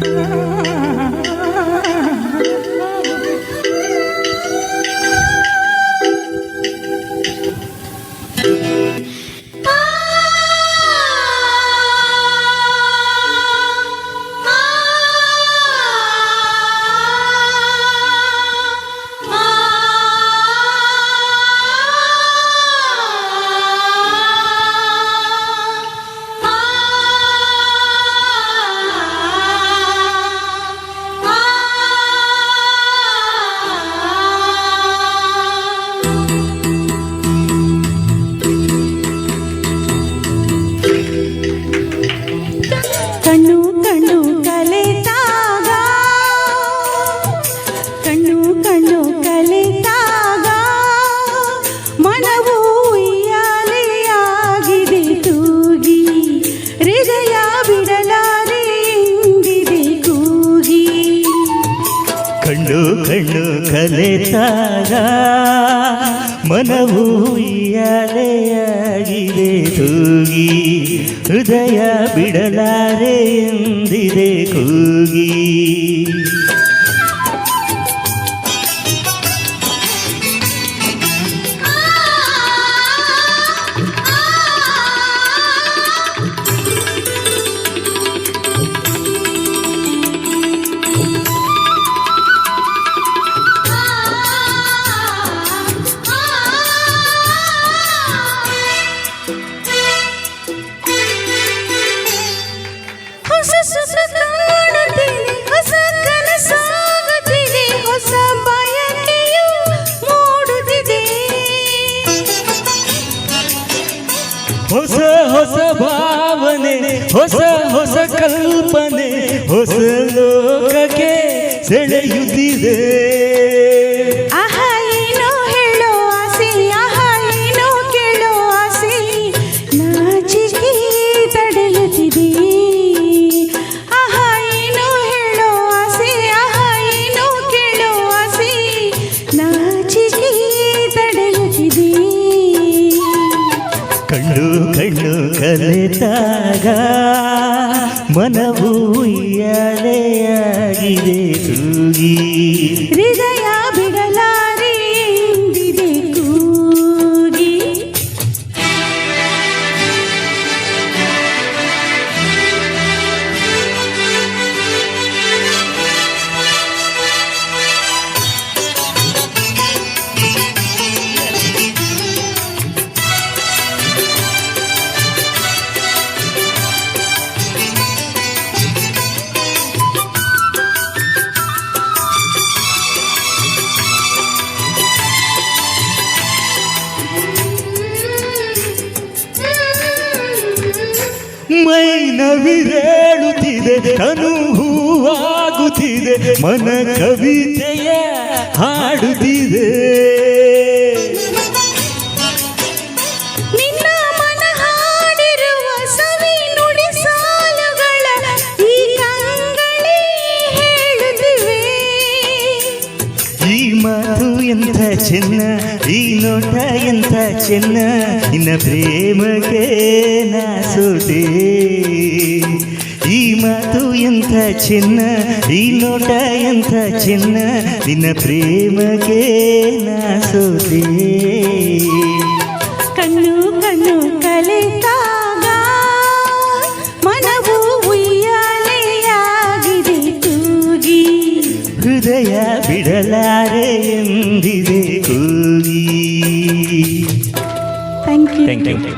ಕಣ್ಣು ಕಣ್ಣು ಕಣ್ಣು ಕಲೆತಾಗ ಮನವು ಯಾರೆಯಾಗಿದೆ ತೂಗಿ ಹೃದಯ ಬಿಡಲಾರೆ ಎಂದಿದೆ ಕೂಗಿ. ಹೊಸ ಹೊಸ ಭಾವನೆ ಹೊಸ ಹೊಸ ಕಲ್ಪನೆ ಹೊಸ ಲೋಕಕ್ಕೆ ಸೆಳೆಯುತ್ತಿದೆ. ಕಣ್ಣು ಕಣ್ಣು ಕಲೆತಾಗ ಮನವು ಉಯ್ಯಾಲೆಯಾಗಿದೆ ತೂಗಿ ಹೃದಯ ಮೈ ನವಿರೇಳುತ್ತಿದೆ ಕನು ಹೂವಾಗುತ್ತಿದೆ ಮನ ಕವಿತೆಯ ಹಾಡುತ್ತಿದೆ ಎಂಥ ಚೆನ್ನ ಈ ನೋಟ ಎಂಥ ಚೆನ್ನ ನಿನ್ನ ಪ್ರೇಮಕ್ಕೆ ನಾ ಸೋತೆ ಈ ಮಾತು ಎಂಥ ಚೆನ್ನ ಈ ನೋಟ ಎಂಥ ಚೆನ್ನ ನಿನ್ನ ಪ್ರೇಮಕ್ಕೆ ನಾ ಸೋತೆ ಕಣ್ಣು ಕಣ್ಣು ಕಲೆತಾಗ ಮನವು ಉಯ್ಯಾಲೆಯಾಗಿದೆ ತೂಗಿ ಹೃದಯ ಬಿಡಲಾರೆ ಎಂದಿದೆ ಕೂಗಿ ಥ್ಯಾಂಕ್ ಯು ಥ್ಯಾಂಕ್ ಯು